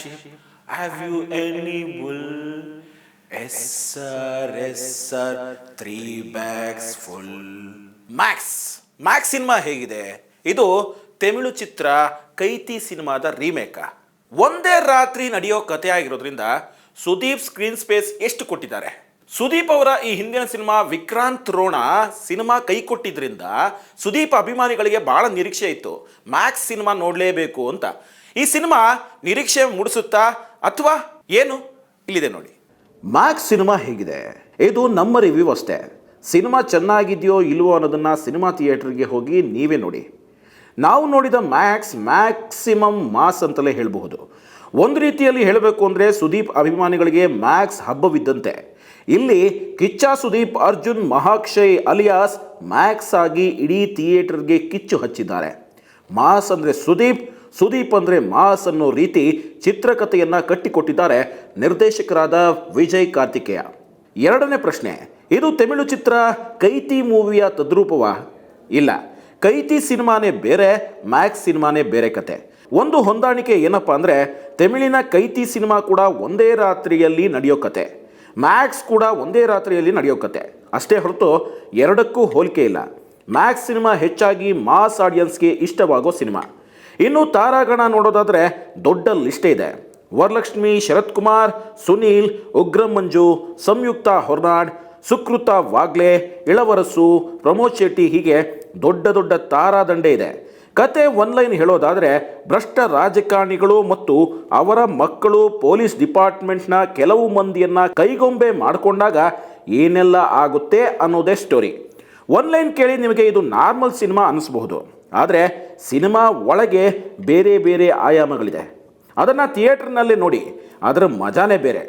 flagship. Have you any bull? Yes, sir, yes, sir. Three bags full. Max Max cinema ಹೇಗಿದೆ ಇದು ತಮಿಳು ಚಿತ್ರ ಕೈತಿ ಸಿನಿಮಾದ ರೀಮೇಕ ಒಂದೇ ರಾತ್ರಿ ನಡೆಯೋ ಕಥೆ ಆಗಿರೋದ್ರಿಂದ ಸುದೀಪ್ ಸ್ಕ್ರೀನ್ ಸ್ಪೇಸ್ ಎಷ್ಟು ಕೊಟ್ಟಿದ್ದಾರೆ ಸುದೀಪ್ ಅವರ ಈ ಹಿಂದಿನ ಸಿನಿಮಾ ವಿಕ್ರಾಂತ್ ರೋಣ ಸಿನಿಮಾ ಕೈ ಕೊಟ್ಟಿದ್ರಿಂದ ಸುದೀಪ್ ಅಭಿಮಾನಿಗಳಿಗೆ ಬಹಳ ನಿರೀಕ್ಷೆ ಇತ್ತು ಮ್ಯಾಕ್ಸ್ ಸಿನಿಮಾ ನೋಡಲೇಬೇಕು ಅಂತ ಈ ಸಿನಿಮಾ ನಿರೀಕ್ಷೆ ಮೂಡಿಸುತ್ತಾ ಅಥವಾ ಏನು? ಇಲ್ಲಿದೆ ನೋಡಿ. ಮ್ಯಾಕ್ಸ್ ಸಿನಿಮಾ ಹೇಗಿದೆ? ಇದು ನಮ್ಮ ರಿವ್ಯೂ ಅಷ್ಟೇ. ಸಿನಿಮಾ ಚೆನ್ನಾಗಿದೆಯೋ ಇಲ್ವೋ ಅನ್ನೋದನ್ನು ಸಿನಿಮಾ ಥಿಯೇಟರ್ಗೆ ಹೋಗಿ ನೀವೇ ನೋಡಿ. ನಾವು ನೋಡಿದ ಮ್ಯಾಕ್ಸ್ ಮ್ಯಾಕ್ಸಿಮಮ್ ಮಾಸ್ ಅಂತಲೇ ಹೇಳಬಹುದು. ಒಂದು ರೀತಿಯಲ್ಲಿ ಹೇಳಬೇಕು ಅಂದರೆ ಸುದೀಪ್ ಅಭಿಮಾನಿಗಳಿಗೆ ಮ್ಯಾಕ್ಸ್ ಹಬ್ಬವಿದ್ದಂತೆ. ಇಲ್ಲಿ ಕಿಚ್ಚ ಸುದೀಪ್, ಅರ್ಜುನ್, ಮಹಾಕ್ಷಯ್ ಅಲಿಯಾಸ್ ಮ್ಯಾಕ್ಸ್ ಆಗಿ ಇಡೀ ಥಿಯೇಟರ್ಗೆ ಕಿಚ್ಚು ಹಚ್ಚಿದ್ದಾರೆ. ಮಾಸ್ ಅಂದರೆ ಸುದೀಪ್ ಸುದೀಪ್ ಅಂದರೆ ಮಾಸ್ ಅನ್ನೋ ರೀತಿ ಚಿತ್ರಕಥೆಯನ್ನು ಕಟ್ಟಿಕೊಟ್ಟಿದ್ದಾರೆ ನಿರ್ದೇಶಕರಾದ ವಿಜಯ್ ಕಾರ್ತಿಕೇಯ. ಎರಡನೇ ಪ್ರಶ್ನೆ, ಇದು ತಮಿಳು ಚಿತ್ರ ಕೈತಿ ಮೂವಿಯ ತದ್ರೂಪವ? ಇಲ್ಲ, ಕೈತಿ ಸಿನಿಮಾನೇ ಬೇರೆ, ಮ್ಯಾಕ್ಸ್ ಸಿನಿಮಾನೇ ಬೇರೆ ಕತೆ. ಒಂದು ಹೊಂದಾಣಿಕೆ ಏನಪ್ಪ ಅಂದರೆ, ತಮಿಳಿನ ಕೈತಿ ಸಿನಿಮಾ ಕೂಡ ಒಂದೇ ರಾತ್ರಿಯಲ್ಲಿ ನಡೆಯೋ ಕತೆ. ಮ್ಯಾಕ್ಸ್ ಕೂಡ ಒಂದೇ ರಾತ್ರಿಯಲ್ಲಿ ನಡೆಯೋ ಕತೆ. ಅಷ್ಟೇ ಹೊರತು ಎರಡಕ್ಕೂ ಹೋಲಿಕೆ ಇಲ್ಲ. ಮ್ಯಾಕ್ಸ್ ಸಿನಿಮಾ ಹೆಚ್ಚಾಗಿ ಮಾಸ್ ಆಡಿಯನ್ಸ್ಗೆ ಇಷ್ಟವಾಗೋ ಸಿನಿಮಾ. ಇನ್ನು ತಾರಾಗಣ ನೋಡೋದಾದರೆ ದೊಡ್ಡ ಲಿಸ್ಟೇ ಇದೆ. ವರಲಕ್ಷ್ಮಿ ಶರತ್ ಕುಮಾರ್ ಸುನೀಲ್, ಉಗ್ರಂ ಮಂಜು, ಸಂಯುಕ್ತ ಹೊರ್ನಾಡ್, ಸುಕೃತ ವಾಗ್ಲೆ, ಇಳವರಸು, ಪ್ರಮೋದ್ ಶೆಟ್ಟಿ ಹೀಗೆ ದೊಡ್ಡ ದೊಡ್ಡ ತಾರಾದಂಡೆ ಇದೆ. ಕತೆ ಒನ್ಲೈನ್ ಹೇಳೋದಾದರೆ ಭ್ರಷ್ಟ ರಾಜಕಾರಣಿಗಳು ಮತ್ತು ಅವರ ಮಕ್ಕಳು ಪೊಲೀಸ್ ಡಿಪಾರ್ಟ್ಮೆಂಟ್ನ ಕೆಲವು ಮಂದಿಯನ್ನು ಕೈಗೊಂಬೆ ಮಾಡಿಕೊಂಡಾಗ ಏನೆಲ್ಲ ಆಗುತ್ತೆ ಅನ್ನೋದೇ ಸ್ಟೋರಿ ಒನ್ಲೈನ್ ಕೇಳಿ ನಿಮಗೆ ಇದು ನಾರ್ಮಲ್ ಸಿನಿಮಾ ಅನ್ನಿಸ್ಬಹುದು ಆದರೆ ಸಿನಿಮಾ ಒಳಗೆ ಬೇರೆ ಬೇರೆ ಆಯಾಮಗಳಿದೆ. ಅದನ್ನು ಥಿಯೇಟ್ರ್ನಲ್ಲೇ ನೋಡಿ, ಅದರ ಮಜಾನೇ ಬೇರೆ.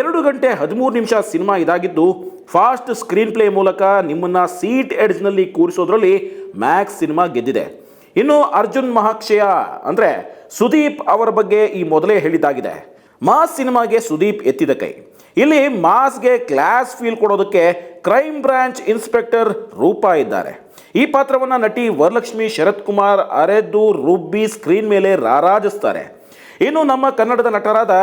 ಎರಡು ಗಂಟೆ ಹದಿಮೂರು ನಿಮಿಷ ಸಿನಿಮಾ ಇದಾಗಿದ್ದು, ಫಾಸ್ಟ್ ಸ್ಕ್ರೀನ್ ಪ್ಲೇ ಮೂಲಕ ನಿಮ್ಮನ್ನು ಸೀಟ್ ಎಡ್ಜ್ನಲ್ಲಿ ಕೂರಿಸೋದ್ರಲ್ಲಿ ಮ್ಯಾಕ್ಸ್ ಸಿನಿಮಾ ಗೆದ್ದಿದೆ. ಇನ್ನು ಅರ್ಜುನ್ ಮಹಾಕ್ಷಯ ಅಂದರೆ ಸುದೀಪ್ ಅವರ ಬಗ್ಗೆ ಈ ಮೊದಲೇ ಹೇಳಿದ್ದಾಗಿದೆ. ಮಾಸ್ ಸಿನಿಮಾಗೆ ಸುದೀಪ್ ಎತ್ತಿದ ಕೈ. ಇಲ್ಲಿ ಮಾಸ್ಗೆ ಕ್ಲಾಸ್ ಫೀಲ್ ಕೊಡೋದಕ್ಕೆ ಕ್ರೈಮ್ ಬ್ರಾಂಚ್ ಇನ್ಸ್ಪೆಕ್ಟರ್ ರೂಪಾ ಇದ್ದಾರೆ. ಈ ಪಾತ್ರವನ್ನು ನಟಿ ವರಲಕ್ಷ್ಮಿ ಶರತ್ ಕುಮಾರ್ ಅರೆದು, ರುಬ್ಬಿ ಸ್ಕ್ರೀನ್ ಮೇಲೆ ರಾರಾಜಿಸ್ತಾರೆ. ಇನ್ನು ನಮ್ಮ ಕನ್ನಡದ ನಟರಾದ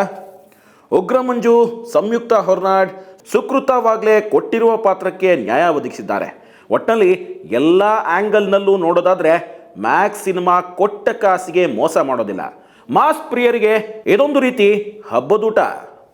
ಉಗ್ರಮಂಜು, ಸಂಯುಕ್ತ ಹೊರನಾಡ್ ಸುಕೃತವಾಗಲೇ ಕೊಟ್ಟಿರುವ ಪಾತ್ರಕ್ಕೆ ನ್ಯಾಯ ಒದಗಿಸಿದ್ದಾರೆ. ಒಟ್ಟಿನಲ್ಲಿ ಎಲ್ಲ ಆ್ಯಂಗಲ್ನಲ್ಲೂ ನೋಡೋದಾದರೆ ಮ್ಯಾಕ್ಸ್ ಸಿನಿಮಾ ಕೊಟ್ಟ ಕಾಸಿಗೆ ಮೋಸ ಮಾಡೋದಿಲ್ಲ. ಮಾಸ್ ಪ್ರಿಯರಿಗೆ ಇದೊಂದು ರೀತಿ ಹಬ್ಬದೂಟ.